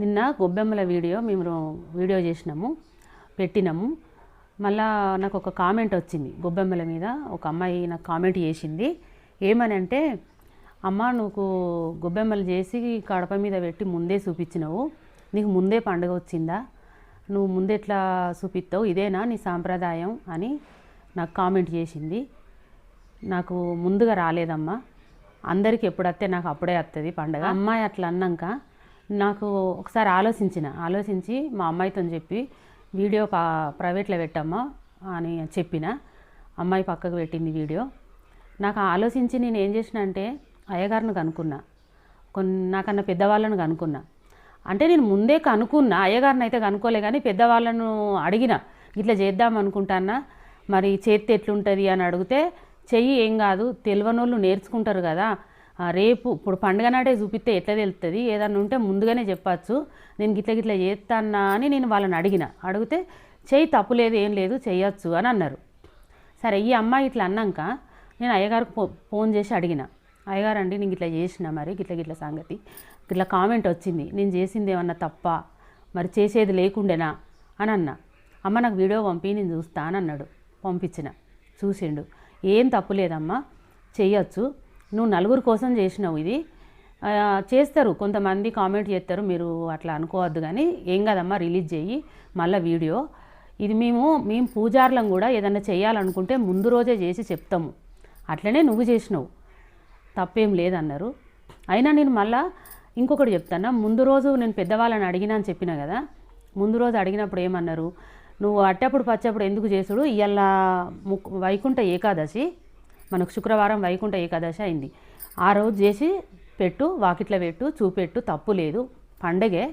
నిన్న గొబ్బెమ్మల వీడియో మేము వీడియో చేసినాము పెట్టినాము. మళ్ళా నాకు ఒక కామెంట్ వచ్చింది గొబ్బెమ్మల మీద. ఒక అమ్మాయి నాకు కామెంట్ చేసింది. ఏమని అంటే అమ్మ నువ్వు గొబ్బెమ్మలు చేసి కడప మీద పెట్టి ముందే చూపించినావు. నీకు ముందే పండుగ వచ్చిందా? నువ్వు ముందెట్లా చూపిస్తావు ఇదేనా నీ సాంప్రదాయం? అని నాకు కామెంట్ చేసింది. నాకు ముందుగా రాలేదమ్మా. అందరికి ఎప్పుడు వస్తే నాకు అప్పుడే వస్తుంది పండగ. అమ్మాయి అట్లా అన్నాక నాకు ఒకసారి ఆలోచించిన ఆలోచించి మా అమ్మాయితో చెప్పి వీడియో పా ప్రైవేట్లో పెట్టమ్మా అని చెప్పిన. అమ్మాయి పక్కకు పెట్టింది వీడియో. నాకు ఆలోచించి నేను ఏం చేసిన అంటే అయ్యగారిని కనుక్కున్నా. కొన్ని నాకన్నా పెద్దవాళ్ళను కనుక్కున్నా. అంటే నేను ముందే కనుక్కున్నా అయ్యగారిని అయితే కనుక్కోలే కానీ పెద్దవాళ్ళను అడిగిన. ఇట్లా చేద్దాం అనుకుంటానా మరి చేతి ఎట్లుంటుంది? అని అడిగితే చెయ్యి ఏం కాదు తెలియనోళ్ళు నేర్చుకుంటారు కదా రేపు ఇప్పుడు పండుగ నాడే చూపిస్తే ఎట్లా తెలుస్తుంది ఏదన్నా ఉంటే ముందుగానే చెప్పచ్చు. నేను గిట్ల గిట్ల చేస్తానా అని నేను వాళ్ళని అడిగిన. అడిగితే చెయ్యి తప్పులేదు ఏం లేదు చేయొచ్చు అని అన్నారు. సరే ఈ అమ్మాయి ఇట్లా అన్నాక నేను అయ్యగారికి ఫో ఫోన్ చేసి అడిగిన. అయ్యగారు అండి నేను ఇట్లా చేసిన మరి గిట్ల గిట్ల సంగతి. ఇట్లా కామెంట్ వచ్చింది. నేను చేసింది ఏమన్నా తప్ప? మరి చేసేది లేకుండేనా? అని అన్నా. అమ్మ నాకు వీడియో పంపి నేను చూస్తా అని అన్నాడు. పంపించిన. చూసిండు. ఏం తప్పు లేదమ్మా. చేయొచ్చు నువ్వు నలుగురు కోసం చేసినావు ఇది. చేస్తారు కొంతమంది కామెంట్ చేస్తారు మీరు అట్లా అనుకోవద్దు కానీ ఏం కాదమ్మా రిలీజ్ చేయి మళ్ళీ వీడియో. ఇది మేము మేము పూజార్లం కూడా ఏదన్నా చేయాలనుకుంటే ముందు రోజే చేసి చెప్తాము. అట్లనే నువ్వు చేసినావు. తప్పేం లేదన్నారు. అయినా నేను మళ్ళా ఇంకొకటి చెప్తాను ముందు రోజు నేను పెద్దవాళ్ళని అడిగినా అని చెప్పిన కదా ముందు రోజు అడిగినప్పుడు ఏమన్నారు? నువ్వు అట్టప్పుడు పచ్చప్పుడు ఎందుకు చేసుడు ఇవాళ ముక్ వైకుంఠ ఏకాదశి. మనకు శుక్రవారం వైకుంఠ ఏకాదశి అయింది. ఆ రోజు చేసి పెట్టు వాకిట్లో పెట్టు చూపెట్టు తప్పు లేదు. పండగే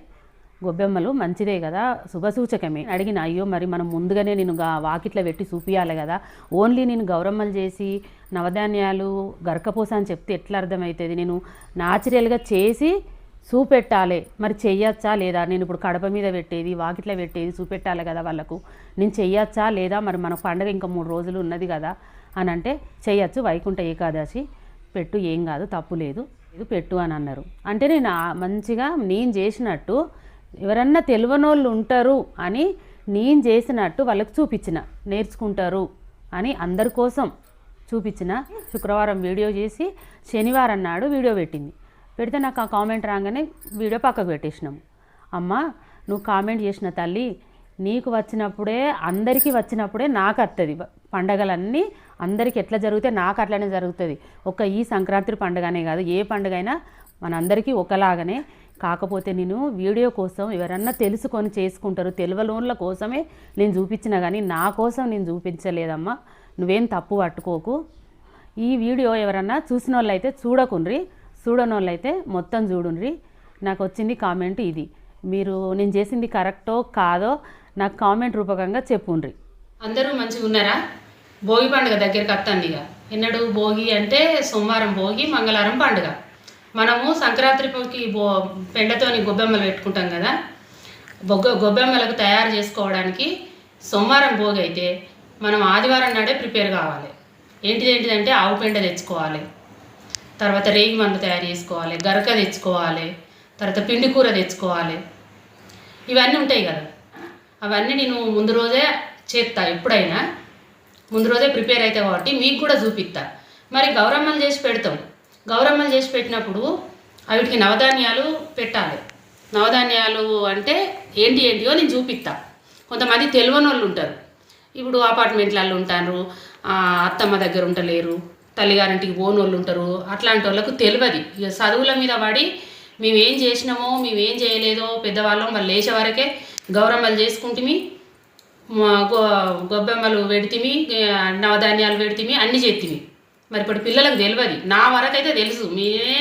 గొబ్బెమ్మలు మంచిదే కదా శుభసూచకమే అడిగిన అయ్యో మరి మనం ముందుగానే నేను వాకిట్లో పెట్టి చూపియాలి కదా. ఓన్లీ నేను గౌరమ్మలు చేసి నవధాన్యాలు గరకపోస అని చెప్తే ఎట్లా అర్థమవుతుంది? నేను న్యాచురల్గా చేసి చూపెట్టాలి. మరి చెయ్యొచ్చా లేదా? నేను ఇప్పుడు కడప మీద పెట్టేది వాకిట్లో పెట్టేది చూపెట్టాలి కదా వాళ్ళకు. నేను చెయ్యొచ్చా లేదా? మరి మన పండగ ఇంకా మూడు రోజులు ఉన్నది కదా. అని అంటే చేయొచ్చు వైకుంఠ ఏకాదశి పెట్టు ఏం కాదు తప్పు లేదు. ఇది పెట్టు అని అన్నారు. అంటే నేను మంచిగా నేను చేసినట్టు ఎవరన్నా తెలియనోళ్ళు ఉంటారు అని నేను చేసినట్టు వాళ్ళకి చూపించిన నేర్చుకుంటారు అని అందరి కోసం చూపించిన. శుక్రవారం వీడియో చేసి శనివారం నాడు వీడియో పెట్టింది. పెడితే నాకు ఆ కామెంట్ రాగానే వీడియో పక్కకు పెట్టేసినాము అమ్మ నువ్వు కామెంట్ చేసిన తల్లి నీకు వచ్చినప్పుడే అందరికీ వచ్చినప్పుడే నాకు వస్తుంది పండగలన్నీ అందరికీ ఎట్లా జరిగితే నాకు అట్లనే జరుగుతుంది. ఒక్క ఈ సంక్రాంతి పండుగనే కాదు ఏ పండుగ అయినా మనందరికీ ఒకలాగానే. కాకపోతే నేను వీడియో కోసం ఎవరన్నా తెలుసుకొని చేసుకుంటారు తెలివలోన్ల కోసమే నేను చూపించిన కానీ నా కోసం నేను చూపించలేదమ్మా. నువ్వేం తప్పు పట్టుకోకు. ఈ వీడియో ఎవరన్నా చూసిన వాళ్ళు అయితే చూడకుండ్రి చూడని వాళ్ళు అయితే మొత్తం చూడుండ్రి. నాకు వచ్చింది కామెంట్ ఇది. మీరు నేను చేసింది కరెక్టో కాదో నాకు కామెంట్ రూపకంగా చెప్పుండ్రి. అందరూ మంచిగా ఉన్నారా? భోగి పండుగ దగ్గరికి వస్తాను ఇక. ఎన్నడు భోగి అంటే సోమవారం భోగి మంగళవారం పండుగ. మనము సంక్రాంతికి బో పెండతోని గొబ్బెమ్మలు పెట్టుకుంటాం కదా. బొగ్గ గొబ్బెమ్మలకు తయారు చేసుకోవడానికి సోమవారం భోగి అయితే మనం ఆదివారం నాడే ప్రిపేర్ కావాలి. ఏంటిది ఏంటిదంటే ఆవు పెండ తెచ్చుకోవాలి. తర్వాత రేగి మందు తయారు చేసుకోవాలి గరక తెచ్చుకోవాలి తర్వాత పిండి కూర తెచ్చుకోవాలి. ఇవన్నీ ఉంటాయి కదా. అవన్నీ నేను ముందు రోజే చేస్తా ఎప్పుడైనా. ముందు రోజే ప్రిపేర్ అవుతావు కాబట్టి మీకు కూడా చూపిస్తా మరి గౌరమ్మలు చేసి పెడతాం. గౌరమ్మలు చేసి పెట్టినప్పుడు వీటికి నవధాన్యాలు పెట్టాలి. నవధాన్యాలు అంటే ఏంటి ఏంటియో నేను చూపిస్తా కొంతమంది తెలియని వాళ్ళు ఉంటారు. ఇప్పుడు అపార్ట్మెంట్లలో ఉంటారు అత్తమ్మ దగ్గర ఉంటలేరు తల్లిగారింటికి పోని వాళ్ళు ఉంటారు. అట్లాంటి వాళ్ళకు తెలియదు ఇక చదువుల మీద పడి మేము ఏం చేసినామో మేము ఏం చేయలేదో పెద్దవాళ్ళం వాళ్ళు లేచే వరకే గౌరమ్మలు చేసుకుంటుమి గొబ్బెమ్మలు పెడితిమి నవధాన్యాలు పెడితిమి అన్నీ చేతిమి మరి ఇప్పుడు పిల్లలకు తెలియదు నా వరకైతే తెలుసు. మేమే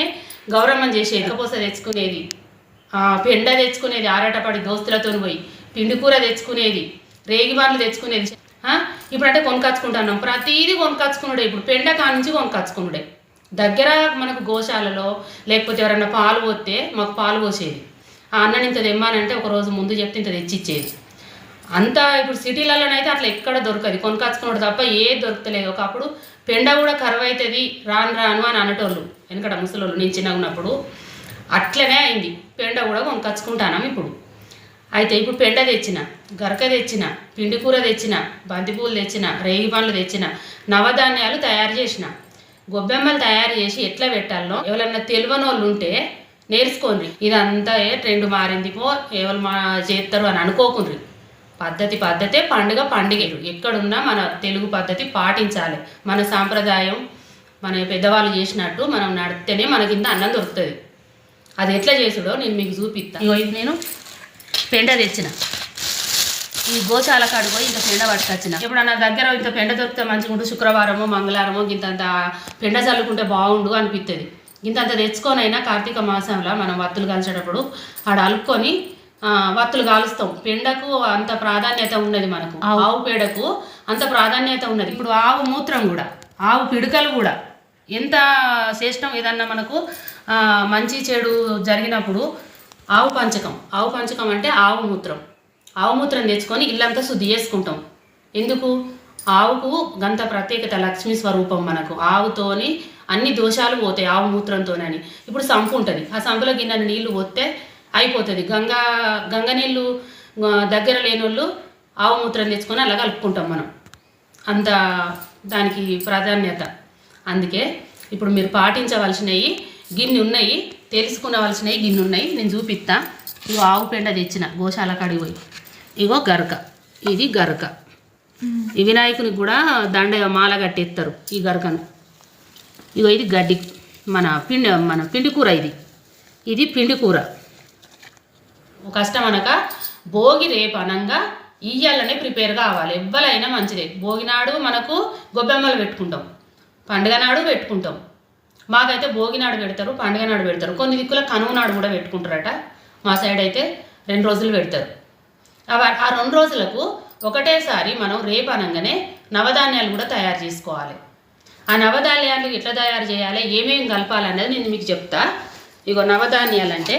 గౌరమ్మని చేసేది. ఎకపోస తెచ్చుకునేది. పెండ తెచ్చుకునేది ఆరాటపడి దోస్తులతో పోయి. పిండి కూర తెచ్చుకునేది రేగి బాన్లు తెచ్చుకునేది. ఇప్పుడంటే కొనుకొచ్చుకుంటున్నాం ప్రతిదీ కొనుకొచ్చుకున్నాడే ఇప్పుడు పెండ కాడ నుంచి కొనుకొచ్చుకున్నాడే దగ్గర మనకు గోశాలలో లేకపోతే ఎవరన్నా పాలు పోతే మాకు పాలు పోసేది. ఆ అన్నని ఇంత తెమ్మానంటే ఒక రోజు ముందు చెప్తే ఇంత తెచ్చిచ్చేది. అంతా ఇప్పుడు సిటీలలోనైతే అట్లా ఎక్కడ దొరకదు. కొనుకొచ్చుకున్నాడు తప్ప ఏ దొరకలేదు ఒకప్పుడు పెండ కూడా కరువు అవుతుంది రాను రాను అని అనటోళ్ళు వెనకట ముసలోళ్ళు. నేను చిన్నగా ఉన్నప్పుడు అట్లనే అయింది. పెండ కూడా కొనుకొచ్చుకుంటాను ఇప్పుడు. అయితే ఇప్పుడు పెండ తెచ్చిన గరక తెచ్చిన పిండి కూర తెచ్చిన బంతిపూలు తెచ్చిన రేగి పండ్లు తెచ్చిన నవధాన్యాలు తయారు చేసిన గొబ్బెమ్మలు తయారు చేసి ఎట్లా పెట్టాలో ఎవరన్నా తెలియని వాళ్ళు ఉంటే నేర్చుకోండి ఇదంతా ఏ ట్రెండ్ మారింది పో ఎవరు మా చేస్తారు అని అనుకోకుండ్రి. పద్ధతి పద్ధతే పండుగ పండుగలు ఎక్కడున్నా మన తెలుగు పద్ధతి పాటించాలి. మన సాంప్రదాయం మన పెద్దవాళ్ళు చేసినట్టు మనం నడితేనే మనకి ఇంత అన్నం దొరుకుతుంది. అది ఎట్లా చేసుడో నేను మీకు చూపిస్తాను ఇగో ఇది నేను పెండ తెచ్చిన. ఈ గోశాల కాడు పోయి ఇంత పెండ పట్టుకొచ్చిన. ఇప్పుడు నా దగ్గర ఇంత పెండ దొరికితే మంచిగా ఉండు శుక్రవారమో మంగళవారమో ఇంతంత పెండ చల్లుకుంటే బాగుండు అనిపిస్తుంది ఇంతంత తెచ్చుకొనైనా కార్తీక మాసంలో మనం వత్తులు కాల్చేటప్పుడు ఆడ అలుక్కొని వత్తులు కాలుస్తాం. పెండకు అంత ప్రాధాన్యత ఉన్నది మనకు. ఆవు. పేడకు అంత ప్రాధాన్యత ఉన్నది. ఇప్పుడు ఆవు మూత్రం కూడా ఆవు పిడకలు కూడా ఎంత శ్రేష్టం ఏదన్నా మనకు మంచి చెడు జరిగినప్పుడు ఆవు పంచకం. ఆవు పంచకం అంటే ఆవు మూత్రం. ఆవు మూత్రం తెచ్చుకొని ఇల్లంతా శుద్ధి చేసుకుంటాం. ఎందుకు? ఆవుకు గంత ప్రత్యేకత లక్ష్మీ స్వరూపం మనకు. ఆవుతోని అన్ని దోషాలు పోతాయి ఆవు మూత్రంతోనని. ఇప్పుడు సంపు ఉంటుంది. ఆ సంపులో గిన్నె నీళ్ళు పోతే అయిపోతుంది. గంగా గంగ నీళ్ళు దగ్గర లేని వాళ్ళు ఆవు మూత్రం తెచ్చుకొని అలా కలుపుకుంటాం మనం. అంత దానికి ప్రాధాన్యత. అందుకే ఇప్పుడు మీరు పాటించవలసినవి గిన్నె ఉన్నాయి. తెలుసుకునవలసినవి గిన్నె ఉన్నాయి. నేను చూపిస్తా. ఇగో ఆవు పెండ తెచ్చిన. గోశాల కాడికి పోయి. ఇగో గరక. ఇది గరక. ఈ వినాయకునికి కూడా దండ మాల కట్టేస్తారు ఈ గరకను. ఇగో ఇది గడ్డి మన పిండి మన పిండి కూర ఇది. ఇది పిండి కూర. కష్టం అనక భోగి రేపు అనంగా ఇయ్యాలనే ప్రిపేర్ కావాలి. ఎవ్వలైనా మంచిదే. భోగి నాడు మనకు గొబ్బెమ్మలు పెట్టుకుంటాం. పండుగ నాడు పెట్టుకుంటాం. మాకైతే భోగి నాడు పెడతారు పండుగ నాడు పెడతారు. కొన్ని దిక్కుల కనుమ నాడు కూడా పెట్టుకుంటారట. మా సైడ్ అయితే రెండు రోజులు పెడతారు. అవి ఆ రెండు రోజులకు ఒకటేసారి మనం రేపు అనగానే నవధాన్యాలు కూడా తయారు చేసుకోవాలి. ఆ నవధాన్యాలు ఎట్లా తయారు చేయాలి? ఏమేమి కలపాలనేది నేను మీకు చెప్తా. ఇగో నవధాన్యాలు అంటే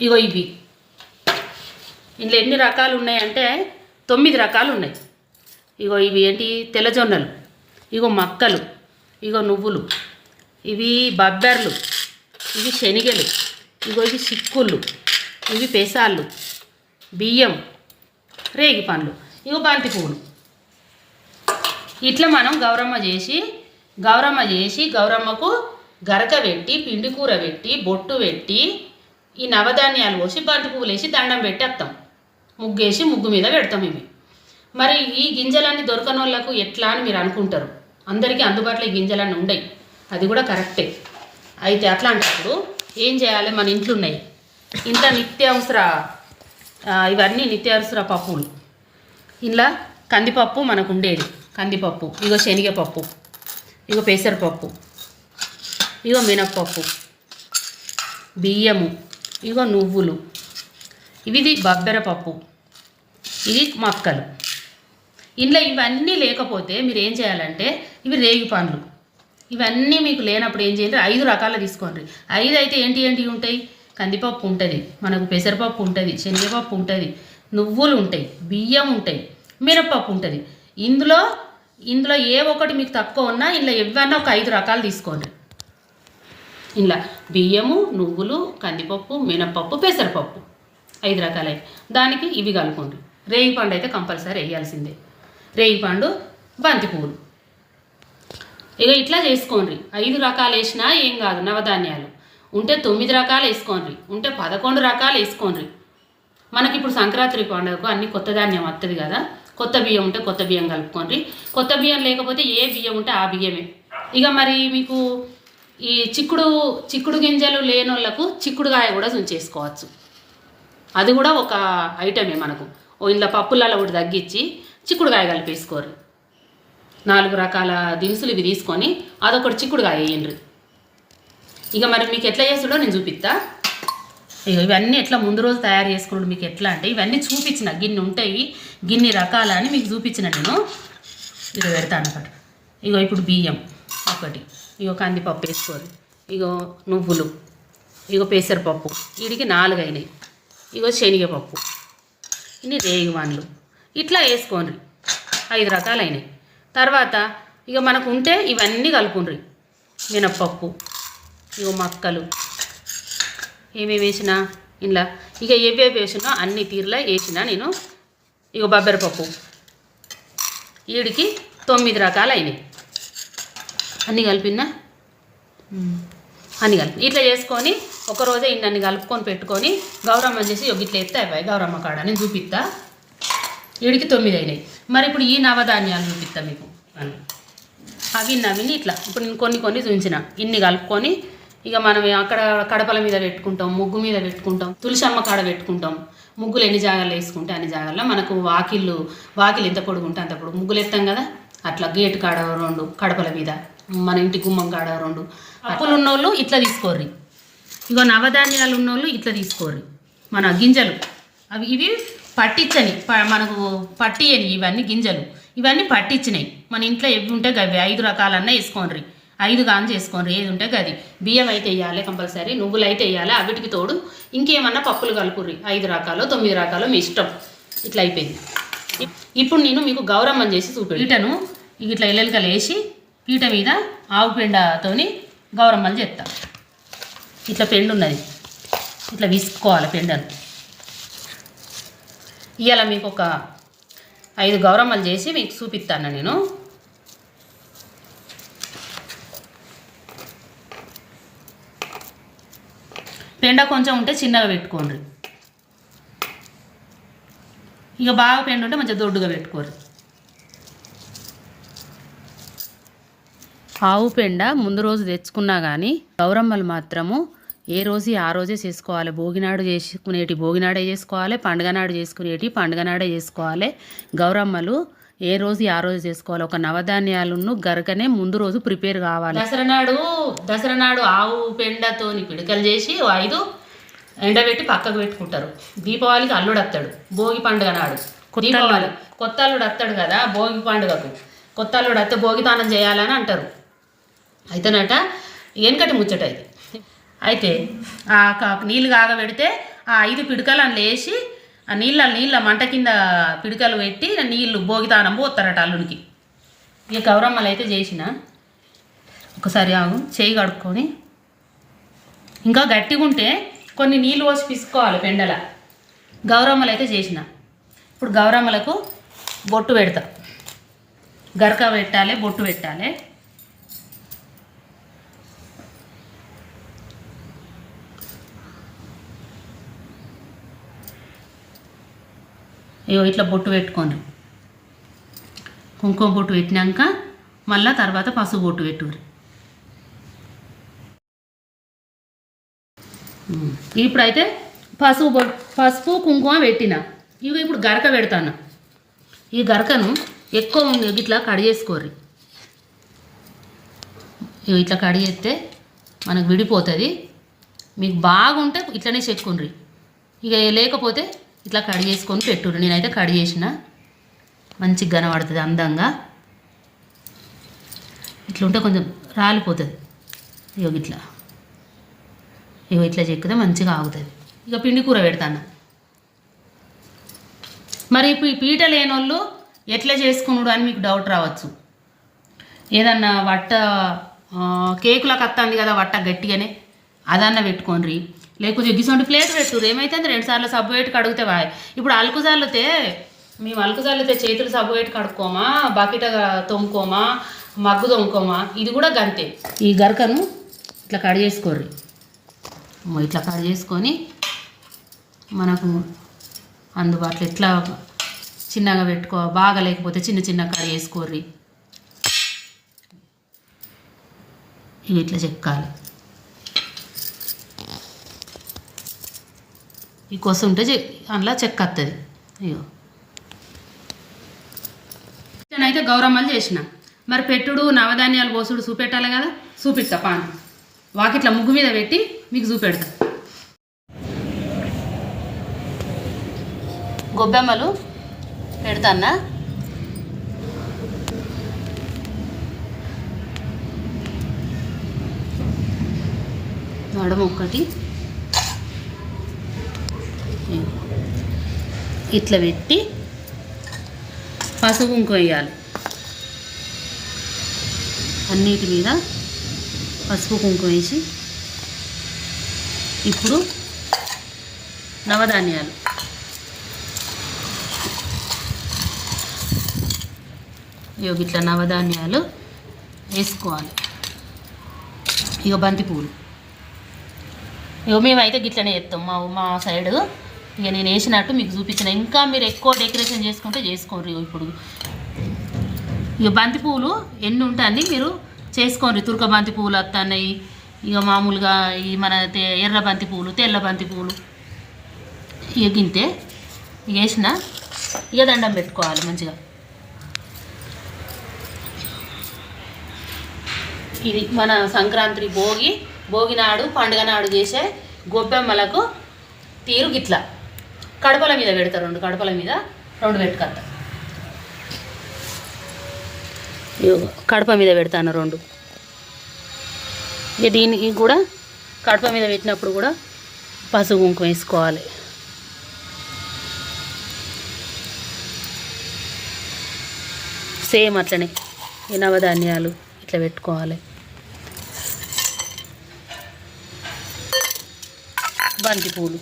ఇగో ఇవి. ఇందులో ఎన్ని రకాలు ఉన్నాయంటే తొమ్మిది రకాలు ఉన్నాయి. ఇగో ఇవి ఏంటి? తెల్లజొన్నలు ఇగో మక్కలు ఇగో నువ్వులు ఇవి బబ్బెర్లు ఇవి శనగలు ఇగో ఇవి సిక్కుళ్ళు ఇవి పెసాళ్ళు బియ్యం రేగి పండ్లు ఇగో బంతి పువ్వులు ఇట్లా మనం గౌరమ్మ చేసి గౌరమ్మ చేసి గౌరమ్మకు గరక పెట్టి పిండి కూర పెట్టి బొట్టు పెట్టి ఈ నవధాన్యాలు పోసి బంతి పువ్వులు వేసి దండం పెట్టేస్తాం ముగ్గేసి ముగ్గు మీద పెడతాం ఇవి. మరి ఈ గింజలన్నీ దొరకని వాళ్ళకు ఎట్లా అని మీరు అనుకుంటారు? అందరికీ అందుబాటులో ఈ గింజలన్నీ ఉండయి. అది కూడా కరెక్టే. అయితే అట్లాంటప్పుడు ఏం చేయాలి? మన ఇంట్లో ఉన్నాయి. ఇంత నిత్యావసర ఇవన్నీ నిత్యావసర పప్పులు. ఇలా కందిపప్పు మనకు ఉండేది. కందిపప్పు ఇగో శనగపప్పు ఇగో పెసరపప్పు ఇగో మినప్పప్పు బియ్యము ఇగో నువ్వులు ఇవిది బబ్బెరపప్పు ఇది మక్కలు. ఇంట్లో ఇవన్నీ లేకపోతే మీరు ఏం చేయాలంటే ఇవి రేగి పండ్లు. ఇవన్నీ మీకు లేనప్పుడు ఏం చేయండి? ఐదు రకాలు తీసుకోండి. ఐదు అయితే ఏంటి ఏంటి ఉంటాయి? కందిపప్పు ఉంటుంది మనకు పెసరపప్పు ఉంటుంది శనగపప్పు ఉంటుంది నువ్వులు ఉంటాయి బియ్యం ఉంటాయి మినపప్పు ఉంటుంది. ఇందులో ఇందులో ఏ ఒకటి మీకు తక్కువ ఉన్నా ఇందులో ఎవరన్నా ఒక ఐదు రకాలు తీసుకోండి. ఇలా బియ్యము నువ్వులు కందిపప్పు మినపప్పు పెసరపప్పు ఐదు రకాలై దానికి ఇవి కలుపుకోండి. రేగి పండు అయితే కంపల్సరీ వేయాల్సిందే. రేగి పండు బంతి పువ్వులు. ఇక ఇట్లా చేసుకోండి. ఐదు రకాలు వేసినా ఏం కాదు నవధాన్యాలు. ఉంటే తొమ్మిది రకాలు వేసుకోండి. ఉంటే పదకొండు రకాలు వేసుకోండి. మనకి ఇప్పుడు సంక్రాంతి పండుగకు అన్ని కొత్త ధాన్యం వస్తుంది కదా. కొత్త బియ్యం ఉంటే కొత్త బియ్యం కలుపుకోండి. కొత్త బియ్యం లేకపోతే ఏ బియ్యం ఉంటే ఆ బియ్యమే. ఇక మరి మీకు ఈ చిక్కుడు చిక్కుడు గింజలు లేని వాళ్ళకు చిక్కుడుగాయ కూడా ఉంచేసుకోవచ్చు అది కూడా ఒక ఐటమే మనకు. ఓ ఇంట్లో పప్పులలో ఒకటి తగ్గించి చిక్కుడుకాయ కలిపేసుకోరు. నాలుగు రకాల దినుసులు ఇవి తీసుకొని అదొకటి చిక్కుడుకాయ వేయండి. ఇక మరి మీకు ఎట్లా చేస్తాడో నేను చూపిస్తా. ఇవన్నీ ఎట్లా ముందు రోజు తయారు చేసుకున్నాడు మీకు ఎట్లా అంటే ఇవన్నీ చూపించిన గిన్నె ఉంటాయి గిన్ని రకాల అని మీకు చూపించిన నేను. ఇక పెడతాను అనమాట ఇగో ఇప్పుడు బియ్యం ఒకటి. ఇగో కందిపప్పు వేసుకోరు ఇగో నువ్వులు. ఇగో పెసరపప్పు. వీడికి నాలుగు అయినాయి. ఇగో శనగపప్పు. ఇన్ని రేగివాన్లు ఇట్లా వేసుకోండి. ఐదు రకాలైనవి తర్వాత ఇక మనకు ఉంటే ఇవన్నీ కలుపుండ్రి. మినప్పప్పు. ఇగో మక్కలు. ఏమేమి వేసిన ఇంట్లో ఇక ఏవేవి వేసినా అన్ని తీరులా వేసిన నేను ఇక బబ్బెరపప్పు ఈడికి తొమ్మిది రకాలు అయినాయి అన్నీ కలిపినా? అన్ని కలిపి ఇట్లా చేసుకొని ఒకరోజే ఇన్ని కలుపుకొని పెట్టుకొని గౌరమ్మ చేసి ఒక ఇట్లా ఎత్తే అయిపోయి గౌరమ్మ కాడ. నేను చూపిస్తా వీడికి తొమ్మిది అయినాయి మరి ఇప్పుడు ఈ నవధాన్యాలు చూపిస్తా మీకు. అవి నవిని ఇట్లా. ఇప్పుడు నేను కొన్ని కొన్ని చూపించిన. ఇన్ని కలుపుకొని ఇక మనం అక్కడ కడపల మీద పెట్టుకుంటాం ముగ్గు మీద పెట్టుకుంటాం తులసమ్మ కాడ పెట్టుకుంటాం. ముగ్గులు ఎన్ని జాగాలు వేసుకుంటే అన్ని జాగాల్లో మనకు వాకిళ్ళు వాకిలు ఎంత పొడుగు ఉంటే అంత పొడుగు. ముగ్గులు ఎత్తాం కదా? అట్లా గేటు కాడ రెండు కడపల మీద మన ఇంటి గుమ్మం కాడ రెండు. అప్పులు ఉన్నోళ్ళు ఇట్లా తీసుకోర్రి. ఇగో నవధాన్యాలు ఉన్నోళ్ళు ఇట్లా తీసుకోర్రి. మన గింజలు. అవి ఇవి పట్టించని ప- మనకు పట్టియని ఇవన్నీ గింజలు. ఇవన్నీ పట్టించినాయి మన ఇంట్లో ఎవి ఉంటే ఐదు రకాలన్నా వేసుకోండి ఐదు గాన్ చేసుకోండి ఏది ఉంటే గది. బియ్యం అయితే వేయాలి కంపల్సరీ నువ్వులు అయితే వేయాలి అవిటికి తోడు ఇంకేమన్నా పప్పులు కలుపుర్రి. ఐదు రకాలు తొమ్మిది రకాలు మీ ఇష్టం. ఇట్లా అయిపోయింది. ఇప్- ఇప్పుడు నేను మీకు గౌరమ్మని చేసి చూపి పీటను ఇట్లా ఎల్లెలకలు వేసి పీట మీద ఆవు పెండతోని గౌరమ్మలు చేస్తా. ఇట్లా పెండు ఉన్నది. ఇట్లా విసుకోవాలి పెండను. ఇవాళ మీకు ఒక ఐదు గౌరమ్మలు చేసి మీకు చూపిస్తాను నేను. పెండ కొంచెం ఉంటే చిన్నగా పెట్టుకోండి ఇక బాగా పెండ ఉంటే మంచిగా దొడ్డుగా పెట్టుకోరు. ఆవు పెండ ముందు రోజు తెచ్చుకున్నా కానీ గౌరమ్మలు మాత్రము ఏ రోజు ఆ రోజే చేసుకోవాలి. భోగినాడు చేసుకునేటి భోగినాడే చేసుకోవాలి పండుగ నాడు చేసుకునేటి పండుగ నాడే చేసుకోవాలి. గౌరమ్మలు ఏ రోజు ఆ రోజు చేసుకోవాలి. ఒక నవధాన్యాలను గరకనే ముందు రోజు ప్రిపేర్ కావాలి. దసరా నాడు దసరా నాడు ఆవు పెండతోని పిడకలు చేసి ఓ ఐదు ఎండబెట్టి పక్కకు పెట్టుకుంటారు. దీపావళికి అల్లుడు వస్తాడు. భోగి పండుగ నాడు. దీపావళి కొత్త అల్లుడు వస్తాడు కదా భోగి పండుగకు. కొత్త అల్లుడు వస్తే భోగిదానం చేయాలని అంటారు. అయితేనట వెనకటి ముచ్చట ఇది. అయితే ఆ క- నీళ్ళు కాగబెడితే ఆ ఐదు పిడకలు అందులో వేసి ఆ నీళ్ళ నీళ్ళ మంట కింద పిడికలు పెట్టి నీళ్ళు భోగితానం పోతారట అల్లునికి. ఇక గౌరమ్మలు అయితే చేసిన. ఒకసారి ఆగు చేయి కడుక్కొని. ఇంకా గట్టిగా ఉంటే కొన్ని నీళ్ళు పోసి పిసుకోవాలి పెండల. గౌరమ్మలు అయితే చేసిన. ఇప్పుడు గౌరమ్మలకు బొట్టు పెడతా. గరక పెట్టాలి బొట్టు పెట్టాలి. ఇట్లా బొట్టు పెట్టుకోండి కుంకుమ బొట్టు పెట్టినాక మళ్ళా తర్వాత పసుపు బొట్టు పెట్టుకోరు ఇప్పుడైతే పసుపు పసుపు కుంకుమ పెట్టిన. ఇవి ఇప్పుడు గరక పెడతాను. ఈ గరకను ఎక్కువ ఉంది ఇట్లా కడిగేసుకోర్రి ఇవి ఇట్లా కడిగేస్తే మనకు విడిపోతుంది. మీకు బాగుంటే ఇట్లనే చెక్కుండ్రి. ఇక లేకపోతే ఇట్లా కడిగేసుకొని పెట్టుర్రి. నేనైతే కడిగేసిన మంచిగా కనబడుతుంది అందంగా. ఇట్లా ఉంటే కొంచెం రాలిపోతుంది. ఇగో ఇట్లా. ఇగో ఇట్లా చెక్కితే మంచిగా ఆగుతుంది. ఇక పిండి కూర పెడతాను. మరి ఇప్పుడు ఈ పీట లేనోళ్ళు ఎట్లా చేసుకున్నాడు అని మీకు డౌట్ రావచ్చు. ఏదన్నా వట్ట కేకులకు వస్తుంది కదా వట్ట గట్టిగానే. అదన్నా పెట్టుకోండి లేకపోతే గిసొంటి ప్లేట్ ఏమైతే ఏమైతుంది? రెండు సార్లు సబ్బు పెట్టి కడిగితే వాయ్ ఇప్పుడు అలుకు చల్లితే మేము అలుకు చల్లితే చేతులు సబ్బు పెట్టి కడుక్కోమా? బకెట తోముకోమా? మగ్గు తోముకోమా? ఇది కూడా గంతే. ఈ గరకను ఇట్లా కడి చేసుకోర్రి. అమ్మో, ఇట్లా కడి చేసుకొని మనకు అందుబాటులో ఎట్లా చిన్నగా పెట్టుకో బాగా లేకపోతే చిన్న చిన్న కడి చేసుకోర్రి. ఇవి ఇట్లా చెక్కాలి. ఈ కొస ఉంటే అందులో చెక్క వస్తుంది అయ్యో. నేనైతే గౌరమ్మలు చేసిన. మరి పెట్టుడు నవధాన్యాలు పోసుడు చూపెట్టాలి కదా? చూపిస్తా పాను. వాకిట్ల ముగ్గు మీద పెట్టి మీకు చూపెడతా. గొబ్బెమ్మలు పెడతానా నడుము ఒక్కటి. ఇట్లా పెట్టి పసుపు కుంకుమ వేయాలి. అన్నిటి మీద పసుపు కుంకుమ వేసి ఇప్పుడు నవధాన్యాలు. ఇగో ఇట్లా నవధాన్యాలు వేసుకోవాలి. ఇక బంతి పూలు ఇక మేమైతే గిట్లనే చేస్తాం. మా మా సైడు ఇక నేను వేసినట్టు మీకు చూపించిన. ఇంకా మీరు ఎక్కువ డెకరేషన్ చేసుకుంటే చేసుకోండి ఇప్పుడు. ఇక బంతి పువ్వులు ఎన్ని ఉంటుంది మీరు? చేసుకోండి తురక బంతి పువ్వులు వస్తున్నాయి ఇక మామూలుగా ఈ మన తె- ఎర్ర బంతి పువ్వులు తెల్ల బంతి పువ్వులు ఇక గింతే వేసిన. ఇక దండం పెట్టుకోవాలి మంచిగా. ఇది మన సంక్రాంతి భోగి. భోగి నాడు పండుగ నాడు చేసే గొబ్బెమ్మలకు తీరు గిట్లా. కడపల మీద పెడతా రెండు కడపల మీద రెండు పెట్టుకొస్తా కడప మీద పెడతాను రెండు. ఇక దీనికి కూడా కడప మీద పెట్టినప్పుడు కూడా పసుపు కుంకుమ వేసుకోవాలి. సేమ్ అట్లనే ఈ నవధాన్యాలు ఇట్లా పెట్టుకోవాలి. బంతిపూలు.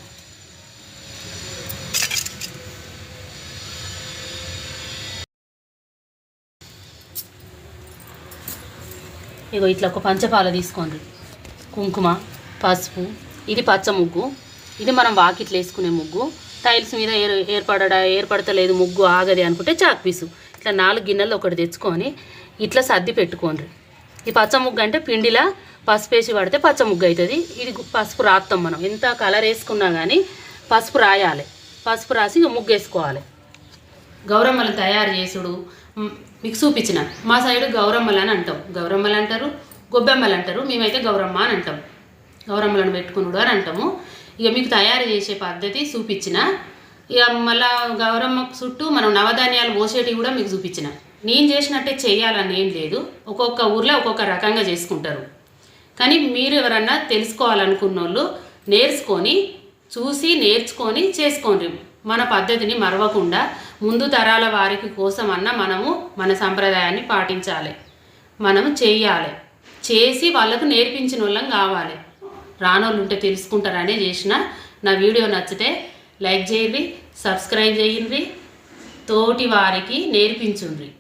ఇగో ఇట్లా ఒక పంచపాల తీసుకోండి. కుంకుమ పసుపు ఇది పచ్చ ముగ్గు. ఇది మనం వాకిట్లు వేసుకునే ముగ్గు. టైల్స్ మీద ఏర్ ఏర్పడ ఏర్పడతలేదు ముగ్గు ఆగది అనుకుంటే చాక్ పీసు. ఇట్లా నాలుగు గిన్నెలు ఒకటి తెచ్చుకొని ఇట్లా సర్ది పెట్టుకోండి. ఈ పచ్చ ముగ్గు అంటే పిండిలా పసుపు వేసి పడితే పచ్చ ముగ్గు అవుతుంది ఇది పసుపు రాస్తాం మనం. ఎంత కలర్ వేసుకున్నా కానీ పసుపు రాయాలి. పసుపు రాసి ముగ్గు వేసుకోవాలి. గౌరమ్మలు తయారు చేసుడు. మీకు చూపించిన మా సైడు గౌరమ్మలు అని అంటాం. గౌరమ్మలు అంటారు గొబ్బెమ్మలు అంటారు. మేమైతే గౌరమ్మ అని అంటాం. గౌరమ్మలను పెట్టుకున్నాడు అని అంటాము. ఇక మీకు తయారు చేసే పద్ధతి చూపించిన. ఇక మళ్ళా గౌరమ్మ చుట్టూ మనం నవధాన్యాలు పోసేటివి కూడా మీకు చూపించిన. నేను చేసినట్టే చేయాలని ఏం లేదు. ఒక్కొక్క ఊర్లో ఒక్కొక్క రకంగా చేసుకుంటారు. కానీ మీరు ఎవరన్నా తెలుసుకోవాలనుకున్న వాళ్ళు నేర్చుకొని చూసి నేర్చుకొని చేసుకోండి. మన పద్ధతిని మరవకుండా ముందు తరాల వారికి కోసమన్నా మనము మన సంప్రదాయాన్ని పాటించాలి. మనము చేయాలి. చేసి వాళ్ళకు నేర్పించిన వాళ్ళం కావాలి. రానోళ్ళు ఉంటే తెలుసుకుంటారనే చేసిన నా వీడియో నచ్చితే లైక్ చేయండి సబ్స్క్రైబ్ చేయండి తోటి వారికి నేర్పించుండ్రి.